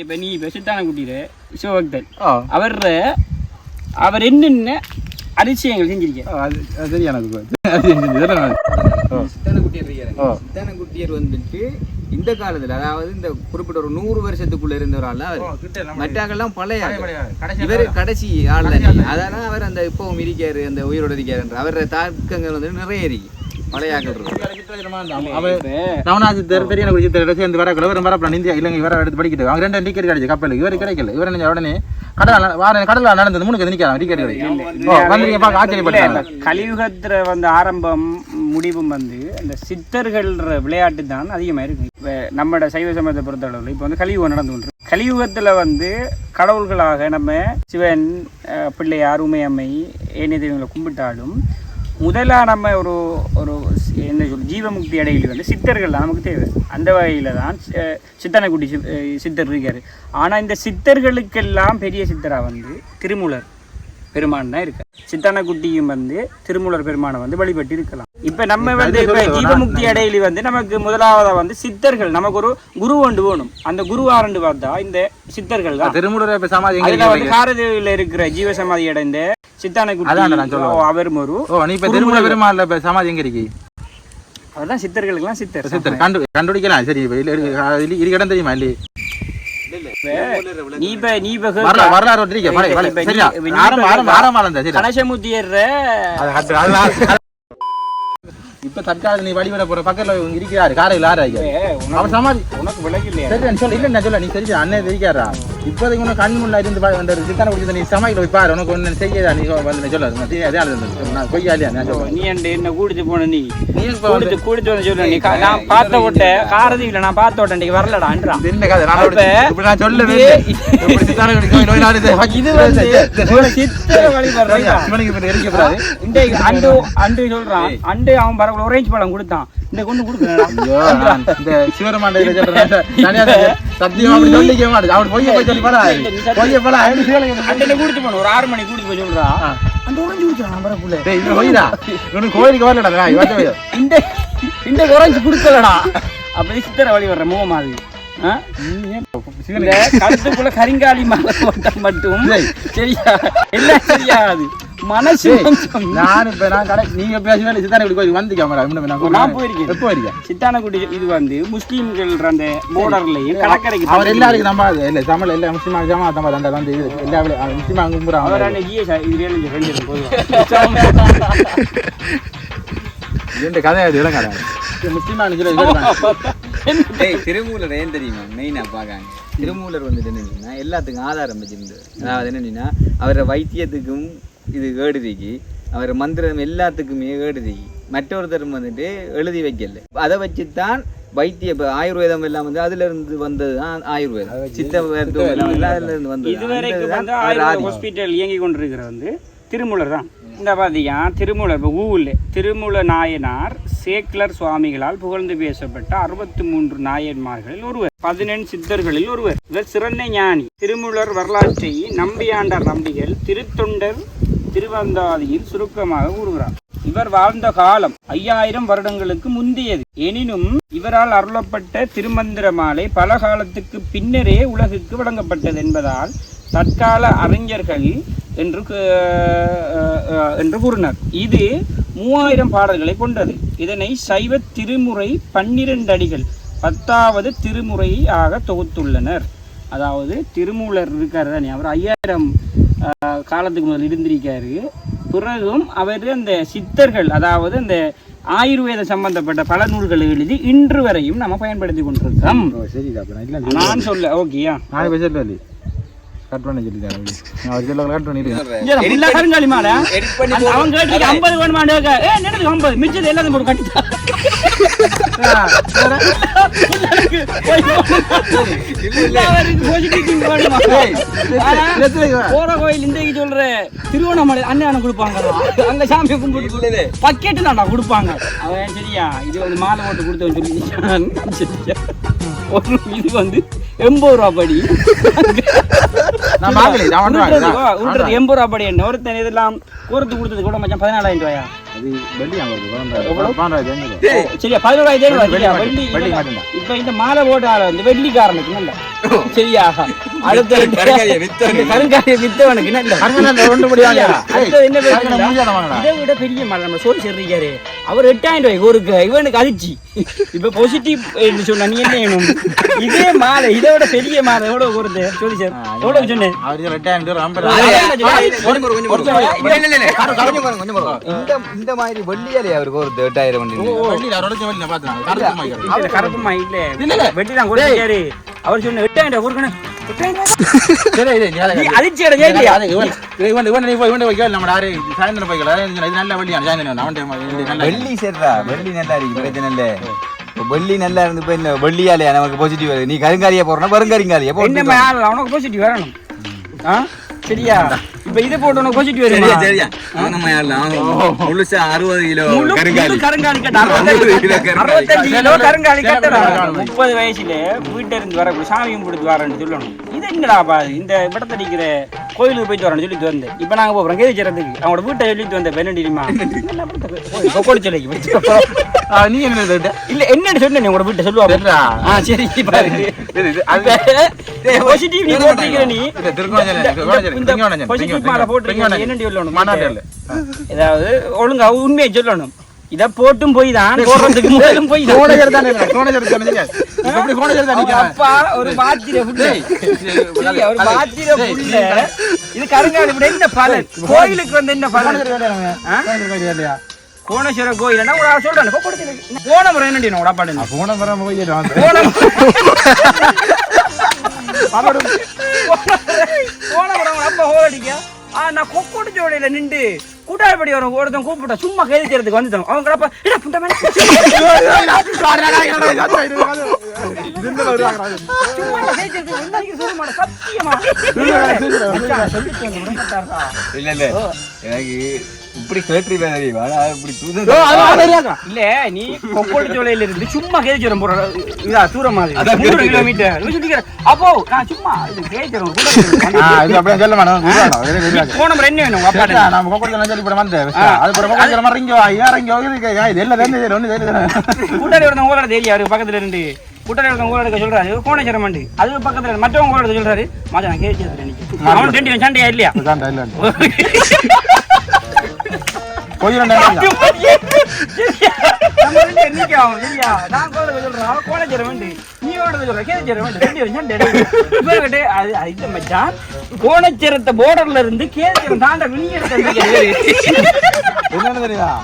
இப்ப நீ இப்ப சித்தான குட்டியில சிவபக்தன் அவர் அவர் என்னென்ன அதிசயங்கள் செஞ்சிருக்காரு? அது எனக்கு சித்தான குட்டியர். சித்தான குட்டியர் வந்துட்டு இந்த காலத்துல அதாவது இந்த குறிப்பிட்ட ஒரு நூறு வருஷத்துக்குள்ள இருந்தவரால் அவர். மற்றாக்கெல்லாம் பழைய. இவர் கடைசி ஆள் தானே. அதனால அவர் அந்த இப்பவும் இருக்காரு அந்த உயிரோட இருக்காரு அவரோட தாக்கங்கள் வந்து நிறைய இருக்கு. பழைய ஆக்கள் இருக்கு அவன் நவனாஜி தெரு தெரிய எனக்கு சித்தரோட சேர்ந்து வர வரப்பல இந்தியா இலங்கை வர எடுத்து படிக்கிட்டு அவங்க ரெண்டு டிக்கெட் கிடைச்சு கப்பலுக்கு. இவர் கிடைக்கல. இவர் என்ன உடனே கடல் வார கடல்ல நடந்தது. மூணு நிற்கிறான் டிக்கெட் கிடைக்கும் ஓ பார்க்க ஆச்சரியப்பட்டாங்க கலியுகத்துல வந்து ஆரம்பம் முடிவும் வந்து அந்த சித்தர்கள்ன்ற விளையாட்டு தான் அதிகமாக இருக்கு. இப்போ நம்மளோட சைவ சமயத்தை பொறுத்தளவில் இப்போ வந்து கலியுகம் நடந்து கொண்டு கலியுகத்தில் வந்து கடவுள்களாக நம்ம சிவன் பிள்ளையார் உமையம்மை ஏனைய தெய்வங்களை கும்பிட்டாலும் முதலா நம்ம ஒரு ஒரு என்ன சொல் ஜீவமுக்தி அடையில் வந்து சித்தர்கள் தான் நமக்கு தேவை. அந்த வகையில் தான் சித்தனைக்குடி சித்தர் இருக்காரு. ஆனால் இந்த சித்தர்களுக்கெல்லாம் பெரிய சித்தராக வந்து திருமூலர் பெருமான் தான் இருக்கு சித்தனக்குட்டியும் வந்து திருமூலர் பெருமானை வந்து வழிபட்டு இருக்கலாம். இப்ப நம்ம வந்து இப்ப ஜீவமுக்தி அடையிலி வந்து நமக்கு முதலாவதா வந்து சித்தர்கள் நமக்கு ஒரு குரு ஒன்று வேணும். அந்த குரு ஆரண்டு பார்த்தா இந்த சித்தர்கள் தான். திருமூலர் சமாதி அதுல? வந்து காரதேவியில இருக்கிற ஜீவ சமாதி அடைந்த சொல்ல வரேன். அவர் ஒரு. ஓ நீ இப்ப திருமூல பெருமாள்ல இப்ப சமாதி எங்க இருக்கு அவர்தான் சித்தர்களுக்கெல்லாம் சித்தர். சித்தர். கண்டு கண்டுபிடிக்கலாம். சரி இடம் தெரியுமா இல்லையே வரலாறு வரலாறு ஒன்று இருக்கு பழைய பழைய இப்ப இப்ப இப்ப இப்ப தற்கால நீ வழிபட போற பக்கத்துல இருக்கிறாரு காரையில் ஆறு அவர் சமாதி உனக்கு விலகு இல்லையா சரி நான் சொல்ல இல்ல நான் சொல்ல நீ சரி அண்ணன் தெரியாரா இப்போதைக்கு உனக்கு கண் முன்னாடி இருந்து அந்த சித்தான குடிச்சு நீ சமாளிக்க போய் பாரு உனக்கு ஒண்ணு செய்யதா நீ வந்து சொல்ல அதே ஆளு நான் நான் நீ என்கிட்ட என்ன கூட்டிட்டு போன நீ? நீ இப்ப கூட்டிட்டு கூட்டிட்டு வந்து சொல்லு நீ நான் பார்த்த ஓட்ட காரதீவில நான் பார்த்த ஓட்ட இன்னைக்கு இது என்ன கதை? நான் இப்படி நான் சொல்லவே இதே- இல்லை. வந்து சித்திர இப்ப இன்றைக்கு அண்டு அண்டு சொல்றான். அண்டு அவன் பரவல ஒரேஞ்ச் பழம் கொடுத்தான். இந்த கொண்டு கொடுக்குறேன் இந்த. சிவருமாண்டையில சொல்றேன். தனியா சத்தியமா அப்படி சொல்லிக்க மாட்டேன். அவன் பொய்ய போய் சொல்லி போறா பொய்ய சிவனுக்கு அண்டனை கூட்டிட்டு போன ஒரு ஆறு மணி கூட்டிட்டு போய் சொல்றா. அந்த ஒரேஞ்சு கொடுத்துறான் வரக்குள்ள இவன் பொய்டா. இவனுக்கு கோயிலுக்கு வரலடா. இந்த இந்த ஒரேஞ்சு கொடுக்கலடா. அப்படி சித்திர வழி வர்ற முகம் மாதிரி கழுத்துக்குள்ள கரிங்காலி மாலை போட்டா மட்டும். சரியா எல்லாம் சரியாது மனசு நான் இப்ப நான் கடை நீங்க பேசுவேன் சித்தான இப்படி கோயிலுக்கு வந்திக்க மேடம் நான் போயிருக்கேன். எப்போ வரீங்க சித்தானக்குடி இது வந்து முஸ்லீம்கள் அந்த போர்டர்லயும் கடற்கரைக்கு அவர் எல்லாருக்கும் நம்ம இல்ல தமிழ் எல்லா முஸ்லிமா ஜமா தம்ப அந்த வந்து இது. எல்லா முஸ்லிமா அவர் இது போதும். கதை அது முஸ்லிமா டேய் திருமூலர் ஏன் தெரியுமா? மெயினா பார்க்காங்க. திருமூலர் வந்துட்டு என்னன்னா எல்லாத்துக்கும் ஆதாரம் வச்சிருந்தார் அதாவது என்னன்னா அவரை வைத்தியத்துக்கும் இது ஏடுதிக்கு அவர் மந்திரம் எல்லாத்துக்குமே ஏடுதிக்கு மற்றொருத்தர் வந்துட்டு எழுதி வைக்கல. அதை வச்சுத்தான் வைத்திய இப்ப ஆயுர்வேதம் எல்லாம் வந்து அதுல இருந்து வந்தது தான் ஆயுர்வேதம். சித்த மருத்துவம் எல்லாம் வந்து அதுல இருந்து வந்தது. ஹாஸ்பிட்டல் இயங்கி கொண்டிருக்கிற வந்து திருமூலர் தான். இந்த பார்த்தீங்க திருமூலர் இப்போ ஊவில் திருமூல நாயனார் சேக்லர் சுவாமிகளால் புகழ்ந்து பேசப்பட்ட அறுபத்தி மூன்று நாயன்மார்களில் ஒருவர். பதினெண் சித்தர்களில் ஒருவர். இவர் சிறந்த ஞானி. திருமூலர் வரலாற்றை நம்பியாண்டார் நம்பிகள் திருத்தொண்டர் திருவந்தாதியில் சுருக்கமாக கூறுகிறார் இவர் வாழ்ந்த காலம் ஐயாயிரம் வருடங்களுக்கு முந்தியது. எனினும் இவரால் அருளப்பட்ட திருமந்திர மாலை பல காலத்துக்கு பின்னரே உலகுக்கு வழங்கப்பட்டது என்பதால் தற்கால அறிஞர்கள் என்று என்று கூறினார். இது மூவாயிரம் பாடல்களை கொண்டது. இதனை சைவ திருமுறை பன்னிரண்டு அடிகள் பத்தாவது திருமுறையாக தொகுத்துள்ளனர். அதாவது திருமூலர் இருக்காரு தானே அவர் ஐயாயிரம் காலத்துக்கு முதல் இருந்திருக்காரு. பிறகும் அவர் அந்த சித்தர்கள் அதாவது அந்த ஆயுர்வேத சம்பந்தப்பட்ட பல நூல்களை எழுதி இன்று வரையும் நம்ம பயன்படுத்தி கொண்டிருக்கோம் சரிடா அப்ப நான் சொல்ல ஓகேயா கட் பண்ண சொல்லிட்டேன் நான் அவர் சொல்ல கட் பண்ணிடுறேன் இல்ல கருங்காலி மாலை அவன் கேட்டு ஐம்பது வேணுமாண்டு ஐம்பது? மிச்சது எல்லாத்தையும் போட்டு போற கோயில் இந்த சொல்ற திருவண்ணாமலை அண்ணன் கொடுப்பாங்க அங்க சாமி கும்பிட்டு பக்கெட்டு தான்டா கொடுப்பாங்க அவன் சரியா இது வந்து மாலை போட்டு கொடுத்தவன் சொல்லி சரியா ஒரு இது வந்து எண்பது ரூபா படி. நான் நான் படி என்ன இதெல்லாம் கூரத்து கொடுத்தது கூட மச்சான் பதினாலாயிரம் ரூபாயா? அது வெள்ளி அங்க வருது, பன்னெண்டாயிரம். பன்னெண்டாயிரத்தி ஐநூறு. சரியா பதினோராயிரம் ரூபாய். சரியா வெள்ளி வெள்ளி வெள்ளி இவன் மட்டும்தான். இப்ப இந்த மாலை போட்ட ஆள் வந்து வெள்ளிக்காரனுக்கு நல்ல சரியா? அடுத்த வித்தவனுக்கு. வித்தவனுக்கு நல்ல படி என்ன. இதை விட பெரிய மாலை நம்ம சொல்றீங்க அவர் எட்டாயிரம் ரூபாய்க்கு ஒரு இவனுக்கு அதிர்ச்சி. இப்ப பாசிட்டிவ் சொன்ன நீ என்ன வேணும்? இதே மாலை இதை விட பெரிய மாலை எவ்வளவு வருது சொல்லி சார் எவ்வளவு சொன்னேன்? அவர் இது ரெண்டாயிரம் ரூபா, ஐம்பது அதே, ரூபா. கொஞ்சம் பொறு, கொஞ்சம் பொறு. இல்ல, இல்ல, இல்ல, இல்ல. கொஞ்சம் பொறு, கொஞ்சம் பொறு. இந்த மாதிரி வெள்ளியாலே அவருக்கு ஒரு எட்டாயிரம் வெள்ளி, அவர் அவர் சொன்ன எட்டாயிரம் ரூபாய் போய் போய் போய் வெள்ளி நல்லா இருந்து இப்ப இந்த வெள்ளியாலே நமக்கு பாசிட்டிவ் வருது நீ போறனா வருங்கருங்காலியா என்ன போட்டு ஆள் அவனுக்கு பாசிட்டிவ் வரணும். ஆ? சரியா? இப்ப இது போட்டு உனக்கு சரியா வருமா சரியா முழுசா அறுபது கிலோ முழு- கருங்காலி. கருங்காலி கட்டு. அறுபத்தஞ்சு கிலோ கருங்காலி. கருங்காலி. முப்பது வயசுல வீட்டுல இருந்து வரக்கூடிய சாமி கும்பிட்டு வரேன்னு சொல்லணும். இது என்னடா பா இந்த விடத்தடிக்கிற கோயிலுக்கு போயிட்டு வரேன்னு சொல்லிட்டு வந்தேன். இப்ப நாங்க போறோம் கேதி சேரத்துக்கு அவங்களோட வீட்டை சொல்லிட்டு வந்தேன் பெண்ணு தெரியுமா? கொக்கோடி சொல்லிக்கு நீ என்ன இது? இல்ல என்னன்னு சொன்னேன் உங்களோட வீட்டை சொல்லுவா தெரியல. ஆ சரி பாருங்க பாசிட்டிவ் நீ போட்டிருக்கிற நீ. திருக்கோணஞ்சேரி, மாலை சொல்லணும்? மன்னார்ல. ஏதாவது ஒழுங்கா உண்மையை சொல்லணும். இத போட்டும் போய் தான் போடுறதுக்கு முதலும் போய். கோணஞ்சேரி தானே கோணஞ்சேரி தானே எப்படி கோணஞ்சேரி தான்? அப்பா ஒரு பாத்திர புள்ள. ஒரு பாத்திர புள்ள. இது கருங்காலி விட என்ன பலன்? கோயிலுக்கு வந்து என்ன பலன்? கோணேஸ்வர கோயில் உட சொல்றேன். போன முறை என்ன உட பாடுங்க ஆ, போன முறை வந்து. போன போன முறை. அப்பா ஆ நான் கொக்கோட்டு ஜோடியில நின்று கூட்டாளிப்படி வரும் ஒருத்தன் கூப்பிட்டா சும்மா கேள்வி செய்யறதுக்கு வந்துட்டோம் அவங்க கிடப்ப என்ன புண்ட மேல சத்தியமா? இல்ல இல்ல எனக்கு இப்படி கேட்டு இப்படி தூது இல்ல நீ கொக்கோட்டு ஜோலையில இருந்து சும்மா கேஜரம் போற இதா தூரம் மாதிரி. மூணு கிலோமீட்டர். அப்போ நான் சும்மா இது கேஜரம் அப்படியே சொல்ல மாட்டோம். போன முறை என்ன வேணும்? அப்பாட்ட நம்ம கோக்குடியில சொல்லி இப்படி வந்தேன். அது பிறகு கோக்குடியில மாதிரி இங்க வா, இறங்கி வா, இது எல்லாம் தெரிஞ்சது, ஒண்ணும் தெரியல. கூட்டாளி ஒருத்தன் ஊரோட தெரியும் அவரு பக்கத்துல இருந்து. கூட்டாளி ஒருத்தன் ஊரோட சொல்றாரு. கோணேஸ்வரம் மண்டு அது பக்கத்துல மற்றவங்க ஊரோட சொல்றாரு. மாஜா நான் கேஜரம் நினைக்கிறேன். அவன் ரெண்டு சண்டையா இல்லையா? இதான்டா, இல்ல. கோயில் ரெண்டு இடம் இல்ல. நம்ம ரெண்டு பேரும் நிக்கிறோம், சரியா? நான் கோயிலுக்கு சொல்றேன், அவன் கோணேஸ்வரம் மண்டு. நீ ஓடுறது சொல்ற, கேஜரம் மண்டு. ரெண்டு பேரும் சண்டை இருக்கு. இவர்கிட்ட, அது- அது இல்ல மச்சான். கோணேஸ்வரத்தை borderல இருந்து கேஜரம் தாண்ட. என்னன்னு தெரியுதா?